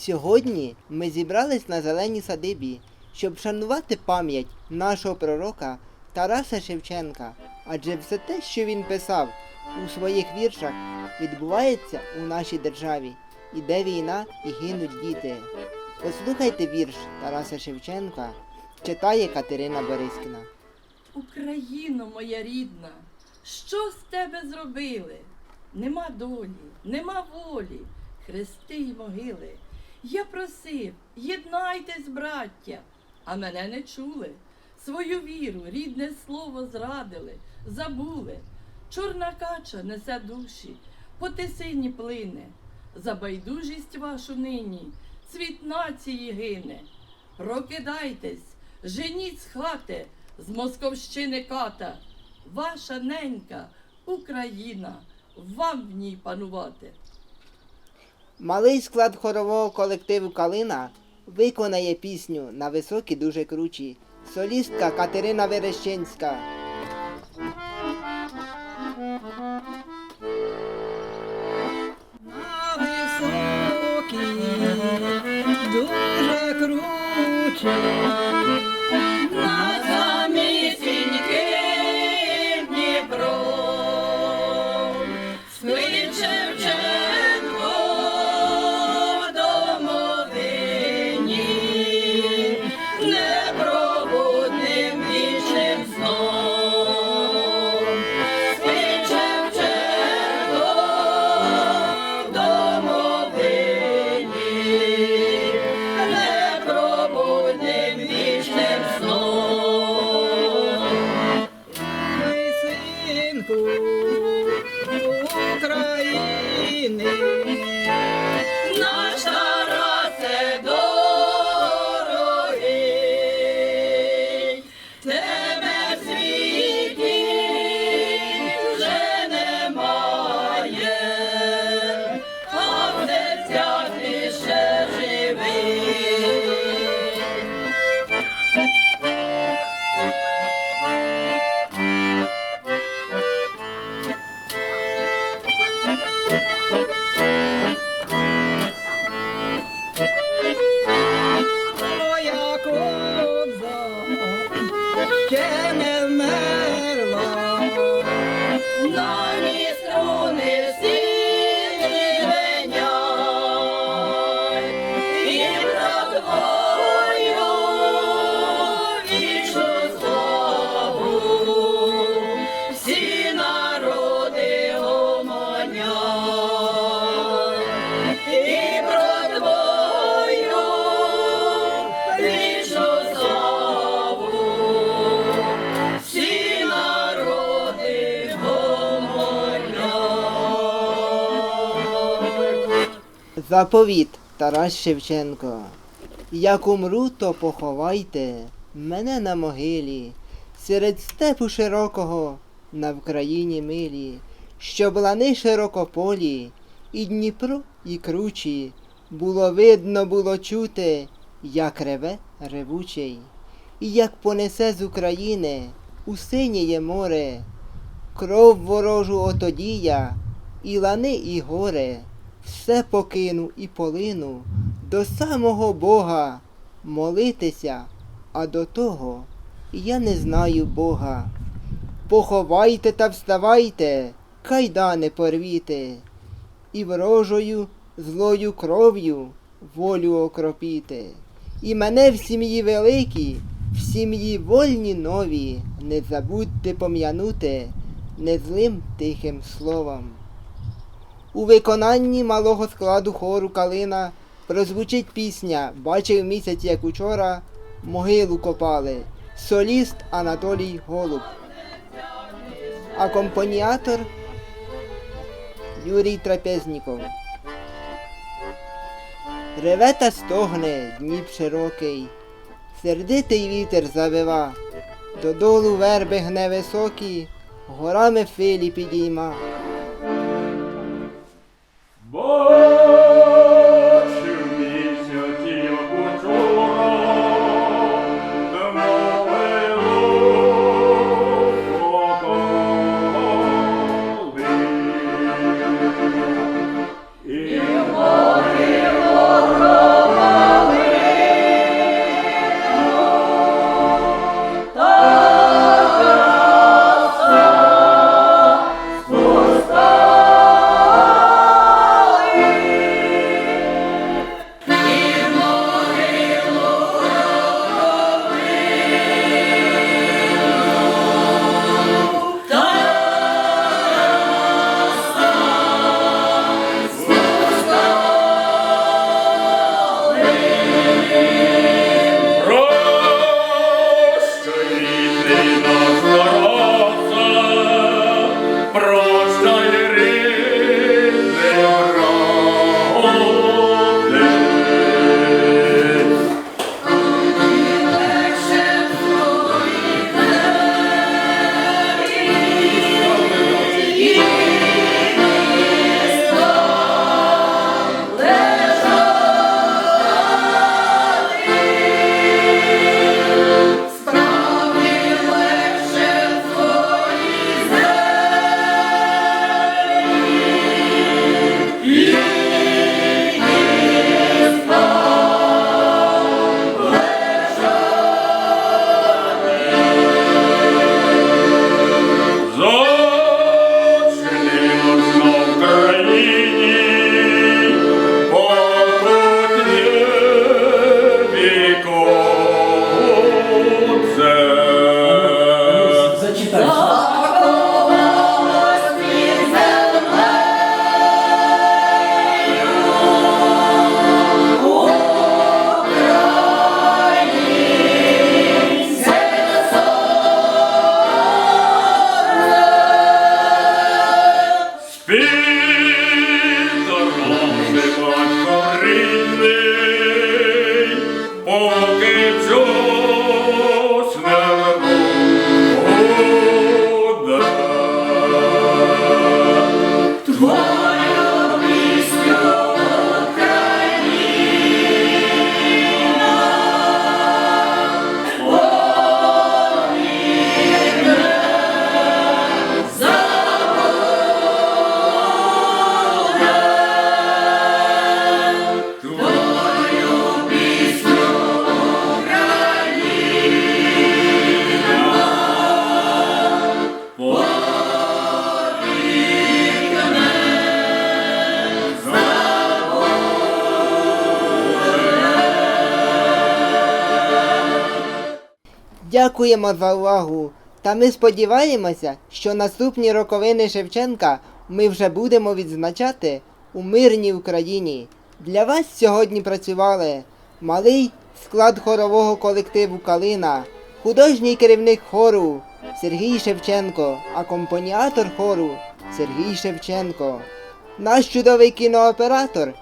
Сьогодні ми зібрались на зеленій садибі, щоб вшанувати пам'ять нашого пророка Тараса Шевченка, адже все те, що він писав у своїх віршах, відбувається у нашій державі. Іде війна і гинуть діти. Послухайте вірш Тараса Шевченка, читає Катерина Борискіна. Україно моя рідна, що з тебе зробили? Нема долі, нема волі, хрести й могили. Я просив, єднайтесь, браття, а мене не чули. Свою віру, рідне слово зрадили, забули. Чорна кача несе душі, по тисині плине. За байдужість вашу нині, цвіт нації гине. Прокидайтесь, женіть з хати, з Московщини ката. Ваша ненька Україна, вам в ній панувати. Малий склад хорового колективу Калина виконає пісню на високі дуже кручі. Солістка Катерина Верещенська. На високій, дуже круче, Заповіт Тарас Шевченко. Як умру, то поховайте мене на могилі, серед степу широкого на Вкраїні милі, щоб лани широкополі, і Дніпро, і кручі, було видно, було чути, як реве ревучий, і як понесе з України у синіє море, кров ворожу отоді я, і лани, і горе, все покину і полину до самого Бога молитися, а до того я не знаю Бога. Поховайте та вставайте, кайдани порвіте, і ворожою злою кров'ю волю окропіте. І мене в сім'ї великій, в сім'ї вольні нові, не забудьте пом'янути незлим тихим словом. У виконанні малого складу хору Калина прозвучить пісня Бачив місяць, як учора, могилу копали. Соліст Анатолій Голуб. Акомпаніатор Юрій Трапезніков. Реве та стогне Дніп широкий, сердитий вітер завива, додолу верби гне високі, горами филі підійма. Дякуємо за увагу. Та ми сподіваємося, що наступні роковини Шевченка ми вже будемо відзначати у мирній Україні. Для вас сьогодні працювали малий склад хорового колективу Калина, художній керівник хору Сергій Шевченко, акомпаніатор хору Сергій Шевченко, наш чудовий кінооператор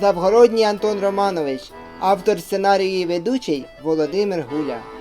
Завгородній Антон Романович, автор сценарію і ведучий Володимир Гуля.